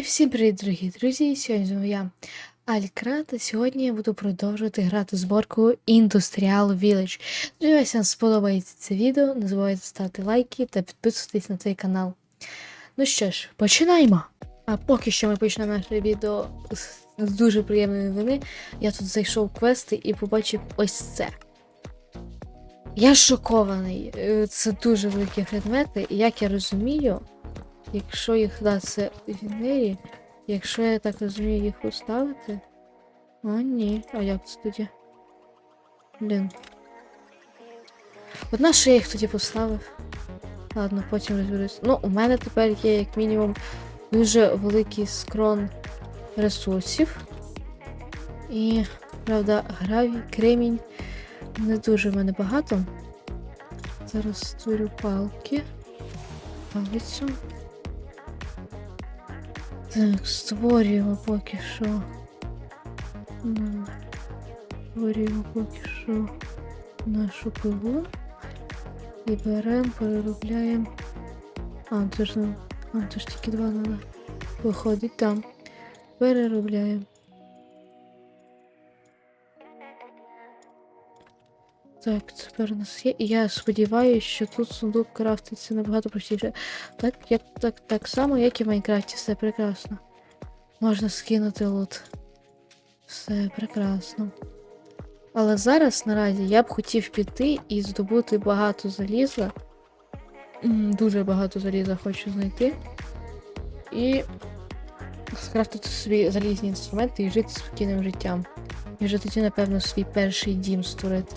І всім привіт, дорогі друзі! Сьогодні з вами я Алькра, та сьогодні я буду продовжувати грати зборку Industrial Village. Сподіваюся, вам сподобається це відео. Не забувайте ставити лайки та підписуватись на цей канал. Ну що ж, починаємо! А поки що ми почнемо наше відео з дуже приємної новини. Я тут зайшов квести і побачив ось це. Я шокований. Е, Це дуже великі предмети, і як я розумію, якщо їх да, це вінері, якщо я так розумію, їх поставити. О, ні. А як це тоді? Блін. Одна що я їх тоді поставив. Ладно, потім розберусь. Ну, у мене тепер є, як мінімум, дуже великий скрон ресурсів. І, правда, гравій, кремінь не дуже в мене багато. Зараз створю палки. Палицю. Так, створюємо поки що. Створюємо поки що нашу пилу. І беремо, переробляємо. А, це ж, ну, а, це ж тільки два надо. Виходить там. Переробляємо. Так, тепер у нас є. І я сподіваюся, що тут сундук крафтиться набагато простіше. Так, як, так, так само, як і в Майнкрафті, все прекрасно. Можна скинути лут. Все прекрасно. Але зараз наразі я б хотів піти і здобути багато заліза. Дуже багато заліза хочу знайти. І скрафтити собі залізні інструменти і жити спокійним життям. І вже тоді, напевно, свій перший дім створити.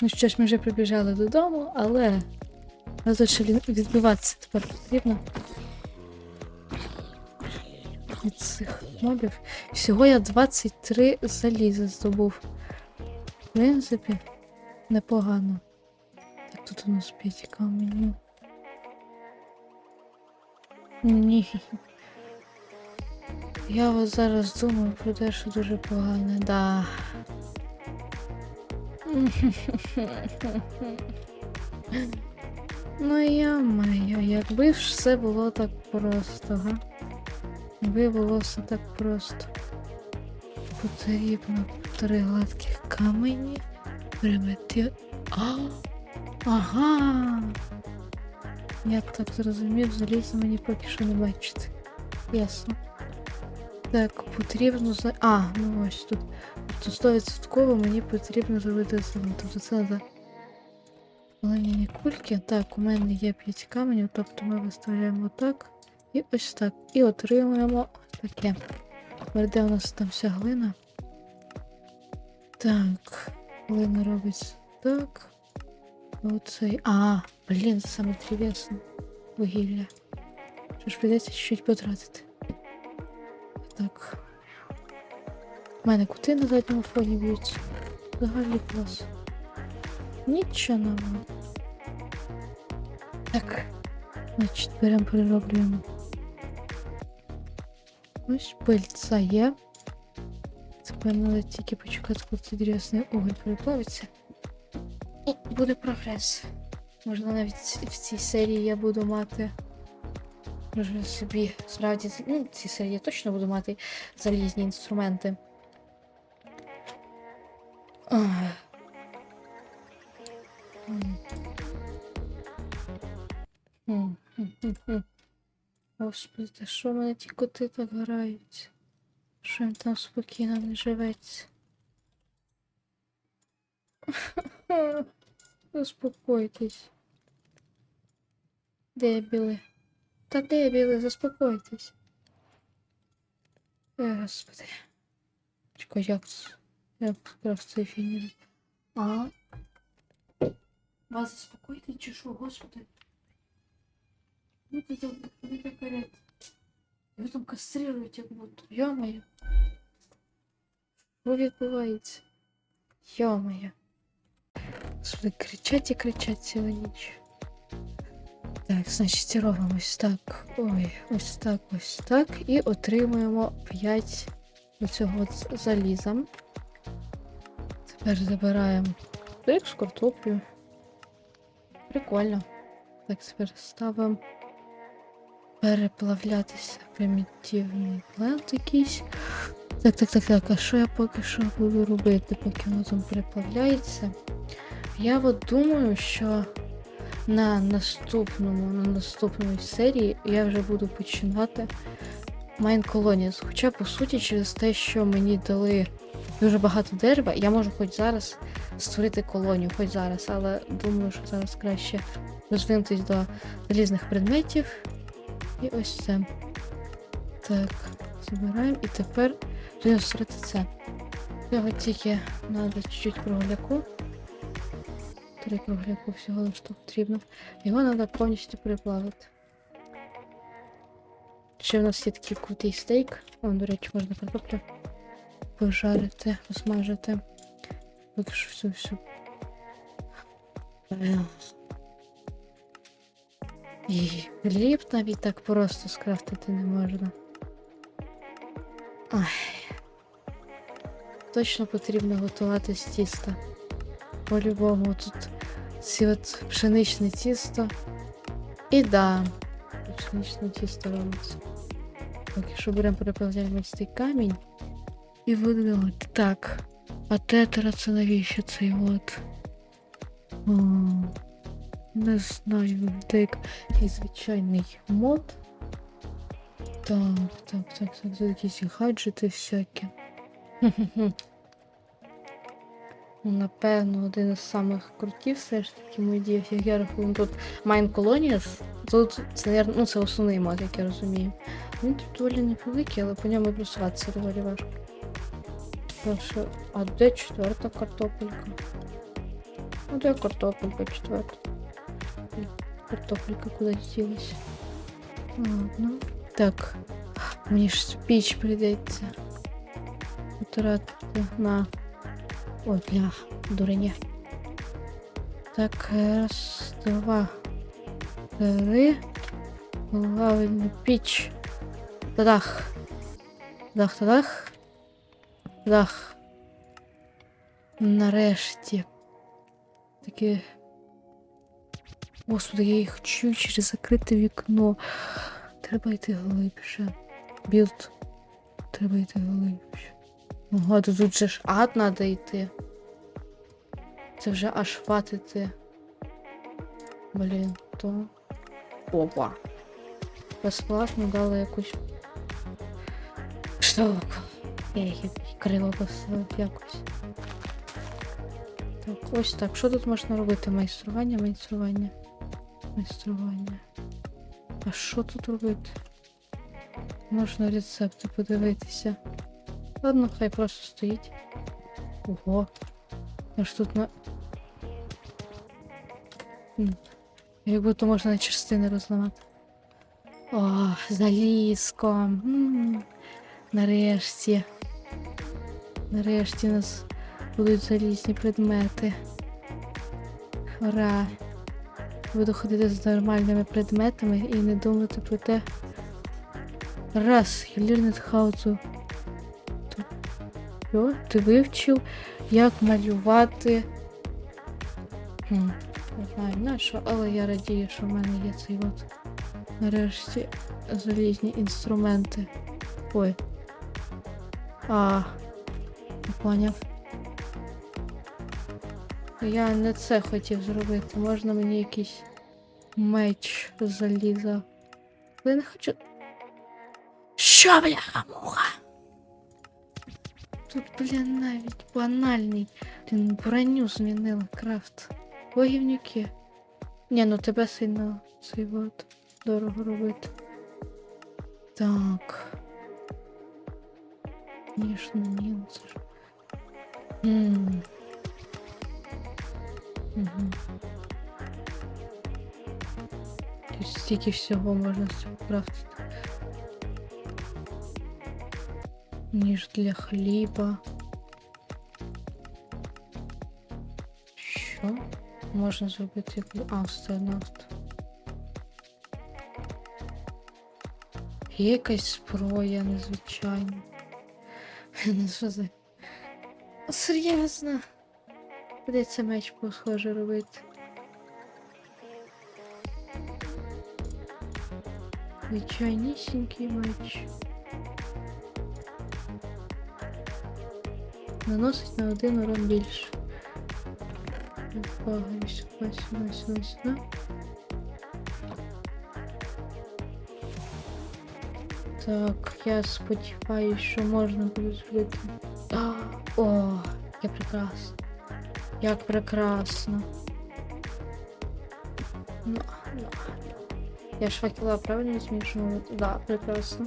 Ну що ж, ми вже прибіжали додому, але ще відбиватися тепер потрібно. Від цих мобів. Всього я 23 заліза здобув. В принципі, непогано. Так, тут у нас 5 каменів. Ні. Я от зараз думаю про те, що дуже погане, да. Ну я маю, якби ж все було так просто, га? Якби було все так просто. Потрібно три гладких камені примити. Ага! Я так зрозумів, залізо мені поки що не бачити. Ясно. Так, потрібно за. А, ну ось тут. Тобто 100% мені потрібно зробити це. Тобто це за Леніні кульки. Так, у мене є 5 каменів, тобто ми виставляємо отак. І ось так. І отримуємо таке. Де у нас там вся глина? Так, глина робить так. Оцей. А, блін, це саме древесне вугілля. Що ж прийдеться чуть-чуть потратити. Так. У мене кути на задньому фоні б'ються. Взагалі клас. Нічого нового. Так. Значить, беремо перероблюємо. Ось пильця є. Тепер треба тільки почекати, коли цей дрісний уголь переплавиться. І буде прогрес. Можна навіть в цій серії я буду мати. Вже собі справді, ну, в цій серії я точно буду мати залізні інструменти. Господи, що в мене ті коти так грають? Що їм там спокійно не живеться? Заспокойтесь. Дебіли. Та дебіли, заспокойтесь. Е, Господи. Чекай, як це? Як якраз цей фінір? А? Вас заспокоїти чи що, господи? Ну ти там, ви так орете. Ви там кастрирують як будто. Йо-моє. Що відбувається? Йо-моє. Господи, кричать і кричать цілу ніч. Так, значить, робимо ось так. Ой, ось так, ось так. І отримуємо 5 оцього заліза. Тепер забираємо як з. Прикольно. Так, тепер ставимо переплавлятися примітивний плент якийсь. Так, так, так, так. А що я поки що буду робити, поки воно там переплавляється? Я от думаю, що на наступному, на наступній серії я вже буду починати Mine Colonies. Хоча, по суті, через те, що мені дали дуже багато дерева, я можу хоч зараз створити колонію, хоч зараз, але думаю, що зараз краще розвинутись до залізних предметів. І ось це. Так, забираємо. І тепер будемо створити це. Цього тільки треба чуть-чуть кругляку. Три кругляку всього лиш тут потрібно. Його треба повністю переплавити. Ще в нас є такий крутий стейк. О, до речі, можна картоплю пожарити, посмажити. Що все, все. Е. І хліб навіть так просто скрафтити не можна. Ай. Точно потрібно готувати з тіста. По-любому тут ці от пшеничне тісто. І да, пшеничне тісто робиться. Поки що беремо переплавляємо ось цей камінь. І будемо от так. А тетра це навіщо цей не знаю, це як якийсь звичайний мод. Так, так, так, так, тут якісь гаджети всякі. Ну, Напевно, один із самих крутів все ж таки модів, як я рахую, тут Mine Colonies. Тут це, ну, це основний мод, як я розумію. Він тут доволі невеликий, але по ньому просуватися доволі важко. Прошу, а де четверта картопелька? А де картопелька четверта? Картопелька куди ділась? Ладно. Так. Мені ж спіч прийдеться. Потратити на. Ой, бля, дуреня. Так, раз, два, три. Плавильну піч. Тадах. Тадах, тадах. Тадах. Нарешті. Таке. Господи, я їх чую через закрите вікно. Треба йти глибше. Білд. Треба йти глибше. Ага, то тут же ж ад треба йти. Це вже аж хватити. Блін, то. Опа. Безплатно дали якусь штуку. Я їх криво поставив якось. Так, ось так. Що тут можна робити? Майстрування, майстрування. Майстрування. А що тут робити? Можна рецепти подивитися. Ладно, хай просто стоїть. Ого. Аж тут на. М, Як будто можна на частини розламати. О, залізко. М, Нарешті. Нарешті у нас будуть залізні предмети. Ура! Буду ходити з нормальними предметами і не думати про те. Раз, you learned Що? Ти вивчив, як малювати. Хм, не знаю на що, але я радію, що в мене є цей от нарешті залізні інструменти. Ой. А, поняв. Я не це хотів зробити. Можна мені якийсь меч заліза. Я не хочу. Що, бляха муха? Тут, блін, навіть банальний. Блін, броню змінила крафт. Богівнюки. Ні, ну тебе сильно цей от дорого робити. Так. Звісно, ні, ну це ж. Ммм. Угу. Тут стільки всього можна крафтити. Ніж для хліба. Що? Можна зробити яку. А, все нафта. Є якась зброя незвичайна. Ну що. Серйозно. Придеться меч похоже робити. Звичайнісінький меч. Наносить на один урон більше. Багаю сюди, сюди, сюди, сюди. Так, я сподіваюся, що можна буде зробити. О, як прекрасно. Як прекрасно. Ну, ну. Я ж факела правильно змішувала? Да, прекрасно.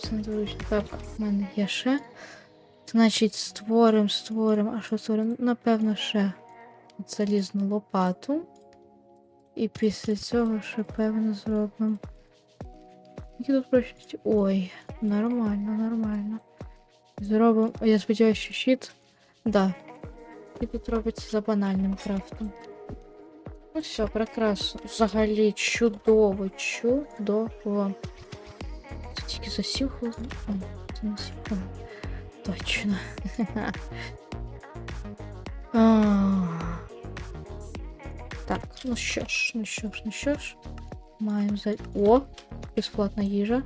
Це не зручно. Так, в мене є ще. Значить, створимо, створимо. А що створимо? Напевно, ще залізну лопату. І після цього ще певно зробимо. Які тут прочності? Ой, нормально, нормально. Зробимо. Я сподіваюся, що щит. Да. І тут робиться за банальним крафтом. Ну все, прекрасно. Взагалі чудово, чудово. Це тільки за сім хвилин. О, це не сім хвилин. Точно. А. Так, ну що ж, ну що ж, ну що ж. Маємо за. О! Безплатна їжа.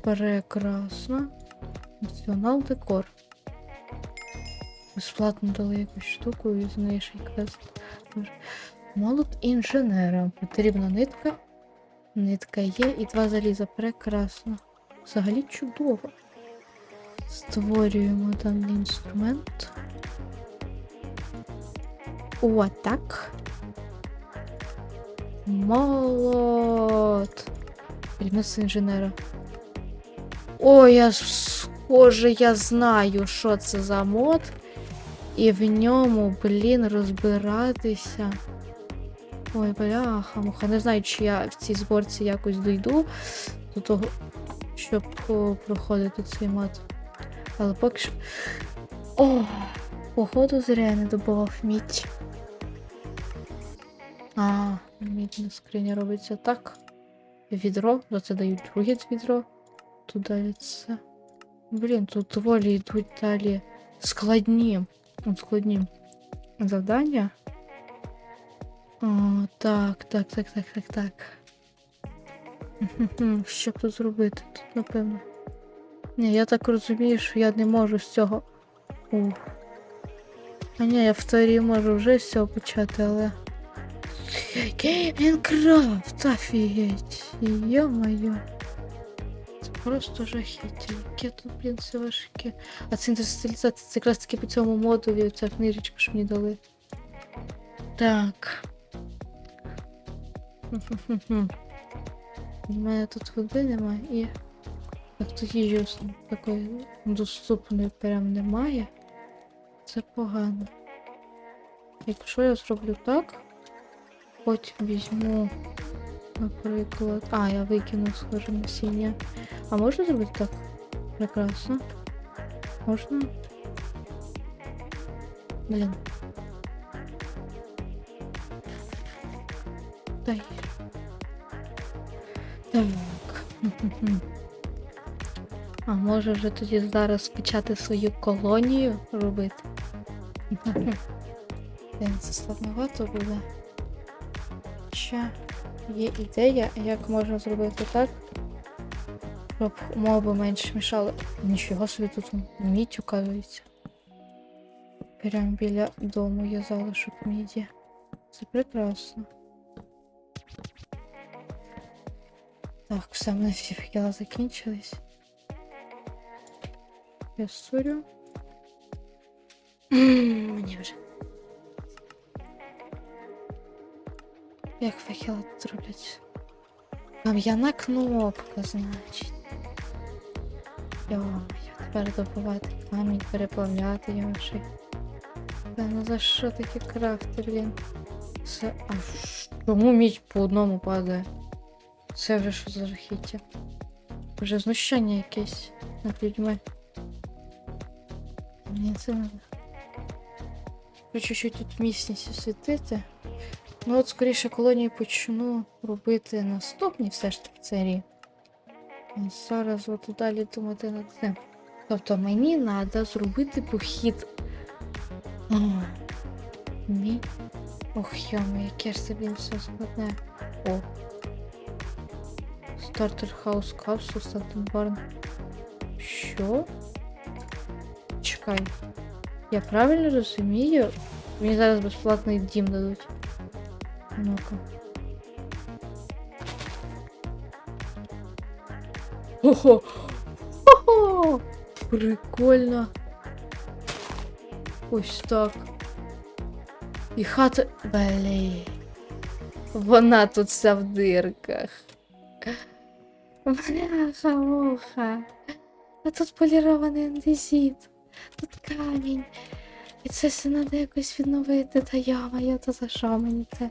Прекрасно. Націонал декор. Безплатно дали якусь штуку і з квест. Молот інженера. Потрібна нитка. Нитка є і два заліза. Прекрасно. Взагалі чудово. Створюємо даний інструмент. О, так. Молот. Перенос інженера. О, я ж схоже, я знаю, що це за мод. І в ньому, блін, розбиратися. Ой, бляха, муха. Не знаю, чи я в цій зборці якось дойду до того, щоб проходити цей мод. Але поки що. О, походу зря не добував мідь. А, мідна скриня робиться так. Відро, за це дають друге відро. Далі це. Блін, тут доволі йдуть далі складні. Складні завдання. О, так, так, так, так, так, так. Що б тут зробити? Тут, напевно. Ні, я так розумію, що я не можу з цього. Ух. А ні, я в теорії можу вже з цього почати, але. Який Майнкрафт, офігеть. Йо-моє. Просто жахіття. Яке тут, блін, все важке. А це індустріалізація, це якраз таки по цьому модулі, ця книжечка, що мені дали. Так. У мене тут води немає і. Так тут їжі такої доступної прям немає. Це погано. Якщо я зроблю так, потім візьму, наприклад. А, я викину схоже насіння. А можна зробити так? Прекрасно. Можна? Блін. Дай. Так. А може вже тоді зараз почати свою колонію робити? Це складновато буде. Ще є ідея, як можна зробити так, щоб моби менше мішали. Нічого собі тут мідь указується. Прямо біля дому є залишок міді. Це прекрасно. Так, все, в мене всі факела закінчились. Я сурю. Мені вже. Як факела тут роблять? Кам'яна кнопка, значить. Йо, тепер добувати камінь, переплавляти його. Та ну за що такі крафти, блін? Це. А чому мідь по одному падає? Це вже що за жахіття? Вже знущання якесь над людьми. Мені це не. Хочу чуть тут міцність освітити. Ну от скоріше колонії почну робити наступні все ж таки серії. Зараз от далі думати над цим. Тобто мені треба зробити похід. О, Ні. Ох, йомо, яке ж це все складне. О. Стартер хаус капсул, стартер барн. Що? Чекай. Я правильно розумію? Мені зараз безплатний дім дадуть. Ну-ка. Ого! Прикольно. Ось так. І хата. Блін. Вона тут вся в дирках. Бляха, муха. А тут полірований андезіт. Тут камінь. І це все треба якось відновити. Та яма, я то за що мені це?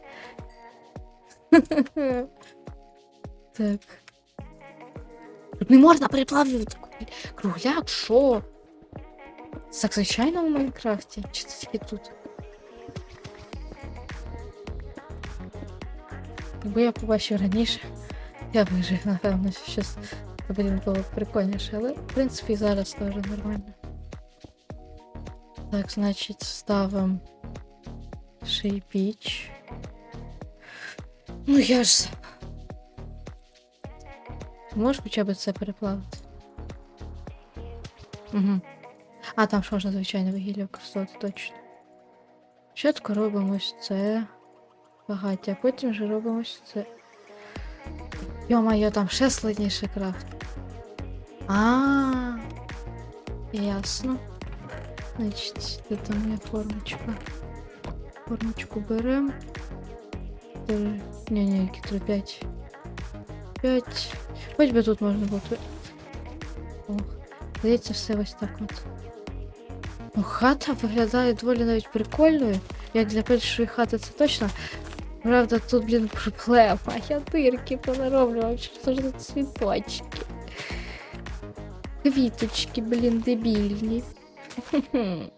так. Тут не можна переплавлювати кругляк, що? Це так звичайно в Майнкрафті? Чи це тільки тут? Якби я побачив раніше, я б напевно, щось блін, було прикольніше, але в принципі зараз теж нормально. Так, значить, ставимо шейпіч. Ну я ж. Можеш хоча б це переплавити? Угу. А, там ж можна звичайно вугілля використовувати точно. Спочатку робимо ось це багаття, а потім вже робимо ось це. Йо-моє, там ще складніше крафт. А, ясно. Значить, де там є формочка? Формочку беремо. Три. Ні, ні, які три, п'ять. П'ять. Хоч би тут можна було. Ох, здається, все ось так от. Ну, хата виглядає доволі навіть прикольною. Як для першої хати це точно. Правда, тут, блін, проблема. Я дирки понароблював, що ж тут цвіточки. Квіточки, блін, дебільні.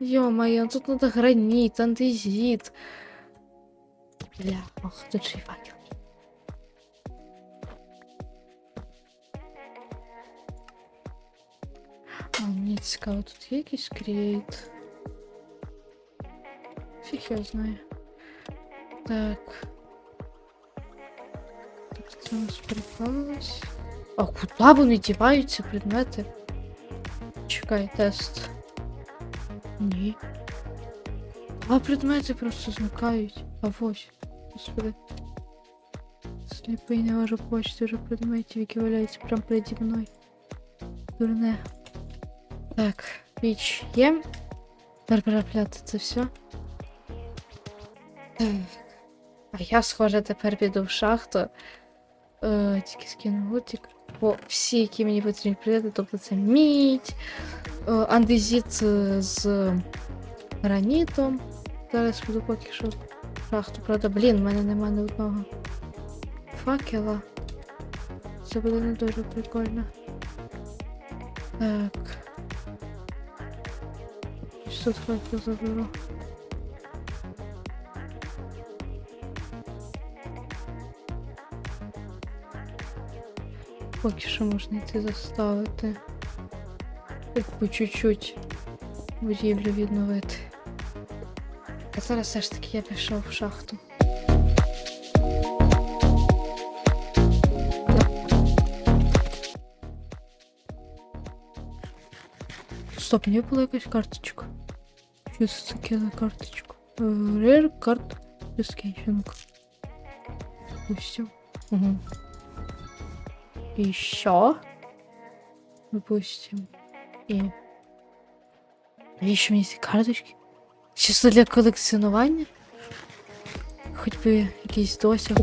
Ё-моё, тут надо гранит, андезит. Бля, ох, тут же факел. Мені цікаво, тут є якийсь крейт. Фіг я знаю. Так. Тут це у нас переплавилось. А куди вони діваються предмети? Чекай, тест. Ні. А предмети просто зникають. А ось. Господи. Сліпий не можу побачити вже предметів, які валяються прямо переді мною. Дурне. Так, піч є. Тепер перепляти це все. Так. А я, схоже, тепер піду в шахту. Е, тільки скину лутик. Бо всі, які мені потрібні предмети, тобто це мідь, е, андезіт е, з гранітом. Зараз буду поки що шахту. Правда, блін, в мене нема ні одного факела. Це буде не дуже прикольно. Так. Ось тут факел заберу. поки що можна йти заставити. Хоч по чуть-чуть будівлю відновити. А зараз все ж таки я пішов в шахту. Стоп, мені була якась карточка. Таке за карточка? Рер карт Скетчинг. Допустим. Угу. Еще. Допустим. І. Навіщо мені ці карточки? Чисто для колекціонування? Хоч би якийсь досяг.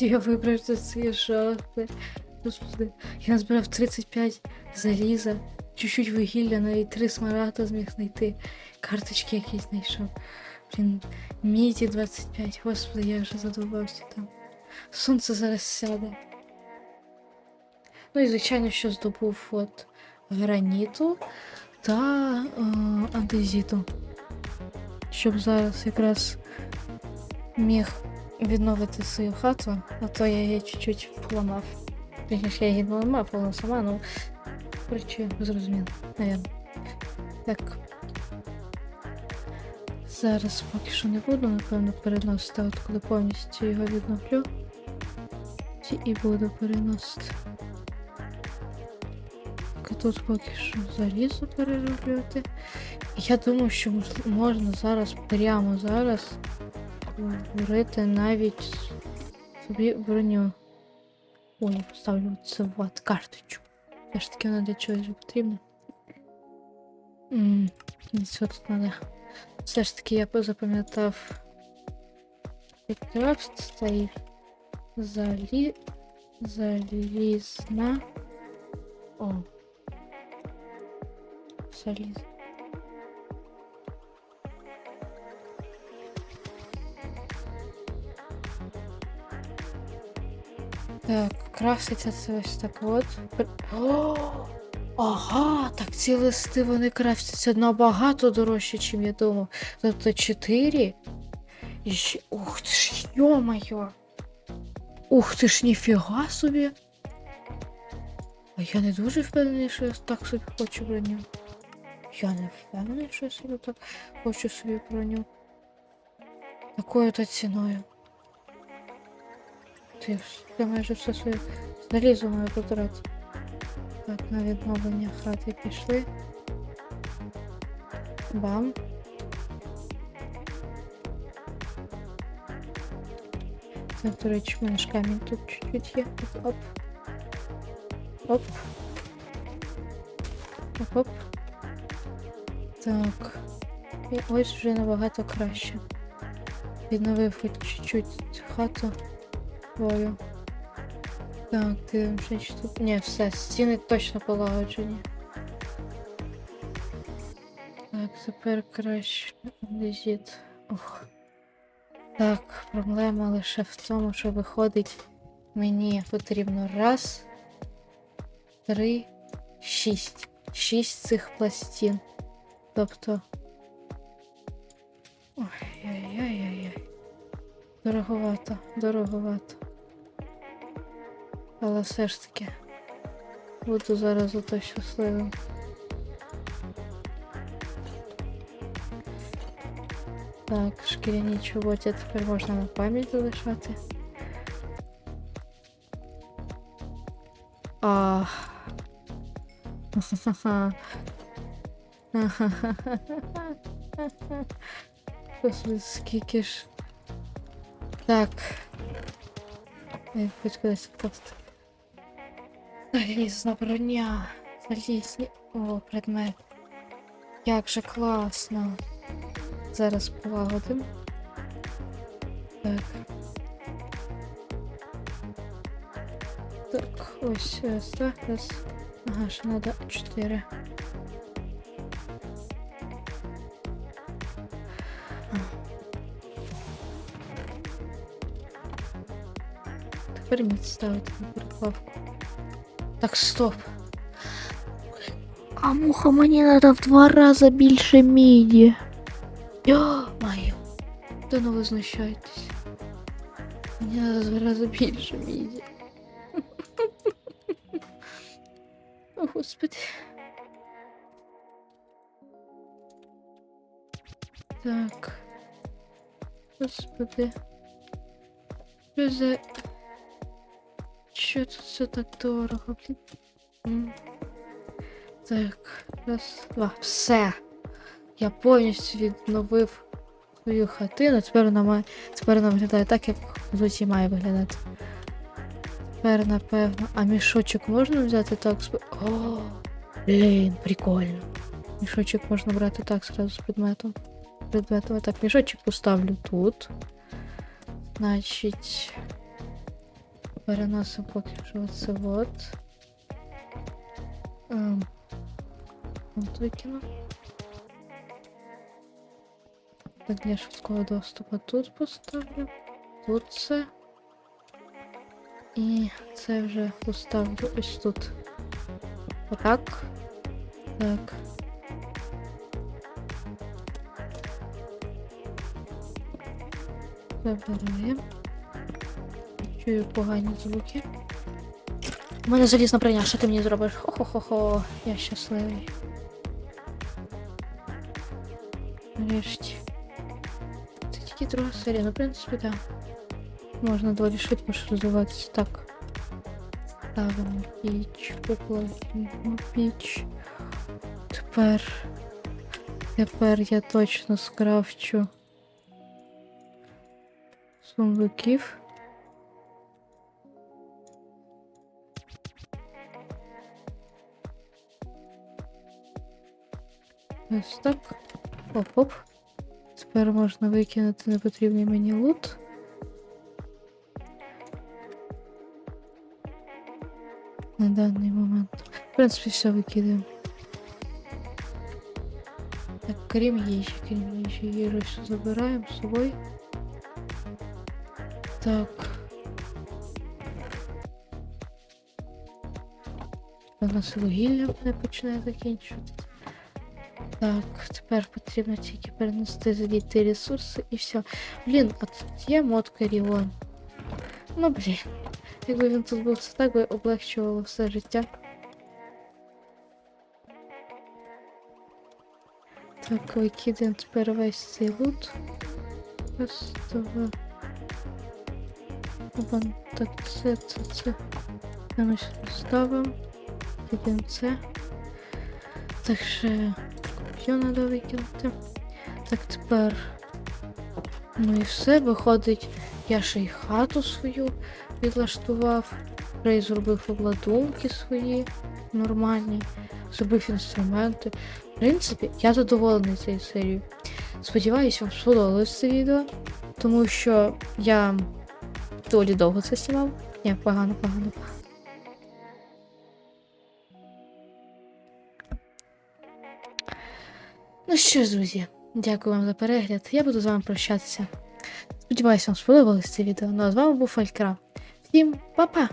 я вибрав за ці шахти. Господи, я назбирав 35 заліза, чуть-чуть вугілля, навіть три смарагда зміг знайти. Карточки якісь знайшов. Блін, міді 25. Господи, я вже задовбався там. Сонце зараз сяде. Ну і звичайно, що здобув от граніту та е, андезіту. Щоб зараз якраз міг Відновити свою хату, а то я її чуть-чуть поламав. Точніше, я її не ламав, вона сама, ну коротше, зрозуміло, навірно. Так. Зараз поки що не буду, напевно, переносити, от коли повністю його відновлю. І буду переносити. Тут поки що залізо перероблювати. Я думаю, що можна зараз, прямо зараз, створити навіть собі броню. Ой, я поставлю це от карточку. Все ж таки вона для чогось потрібна. Ммм, надо. Все ж таки я запам'ятав. Крафт стоїть. Залі... Залізна. О. Заліз. Так, крафтиться це ось так от. О! Ага, так ці листи вони крафтяться набагато дорожче, чим я думав. Тобто 4. І ще. Ух ти ж, йо-моє! Ух ти ж, ніфіга собі. А я не дуже впевнений, що я так собі хочу броню. Я не впевнений, що я собі так хочу собі броню. Такою то ціною. Ти я майже все своє залізо маю потратити. Так, на відновлення хати пішли. Бам. Це, до речі, ж камінь тут чуть-чуть є. Оп. Оп. Оп. Оп. Оп. Так. І ось вже набагато краще. Відновив хоч чуть-чуть хату свою. Так, дивимося, чи тут. Ні, все, стіни точно полагоджені. Так, тепер краще. Ох. Так, проблема лише в тому, що виходить, мені потрібно раз, три, Шість. Шість цих пластин. Тобто. Ой-ой-ой-ой. Дороговато, дороговато. Але все ж таки. Буду зараз ото щасливим. Так, шкіряні чоботи тепер можна на пам'ять залишати. А. Ха-ха-ха. Господи, скільки ж. Так. Я хоч кудись просто. Залізна броня. Залізні. О, предмет. Як же класно. Зараз полагодим. Так. Так, ось ось так. Раз. Ага, ще надо 4. Тепер ставити на переплавку. Так, стоп. А муха мені треба в два рази більше міді. Йо, маю. Та ну ви знущаєтесь. Мені треба в два рази більше міді. О, господи. Так. Господи. Що за... Що тут все так дорого, блін? Так, раз, два. Все. Я повністю відновив свою хатину. Тепер вона має. Тепер вона виглядає так, як в має виглядати. Тепер, напевно. А мішочок можна взяти так? з- О, блін, прикольно. Мішочок можна брати так зразу з предметом. Предметом. Так, мішочок поставлю тут. Значить. Переносимо поки що оце от. Ем. От викину. Так, для швидкого доступу тут поставлю. Тут це. І це вже поставлю ось тут. Отак. Так. Забираємо. Чую погані звуки. У мене залізна броня, що ти мені зробиш? Хо-хо-хо-хо, я щасливий. Нарешті. Це тільки друга серія, ну, в принципі, так. Да. Можна доволі швидко розвиватися так. Ставимо піч, поплавимо піч. Тепер. Тепер я точно скрафчу сундуків. Ось так. Оп-оп. Тепер можна викинути непотрібний мені лут. На даний момент. В принципі, все викидаємо. Так, крім їжі, крім їжі, їжу все забираємо з собою. Так. У нас вугілля не почне закінчуватися. Так, тепер потрібно тільки перенести звідти ресурси і все. Блін, а тут є мод Каріон. Ну блін. Якби він тут був, це так би облегчувало все життя. Так, викидаємо тепер весь цей лут. Раз, два. Так, це, це, це. Ми сюди ставимо. Кидаємо це. Так ще коп'ю треба викинути. Так, тепер. Ну і все, виходить, я ще й хату свою підлаштував. Рей зробив обладунки свої нормальні, зробив інструменти. В принципі, я задоволений цією серією. Сподіваюсь, вам сподобалось це відео, тому що я доволі довго це знімав. Ні, погано, погано, погано. Що ж, друзі, дякую вам за перегляд. Я буду з вами прощатися. Сподіваюсь, вам сподобалось це відео. Ну а з вами був Фалькра. Всім па-па!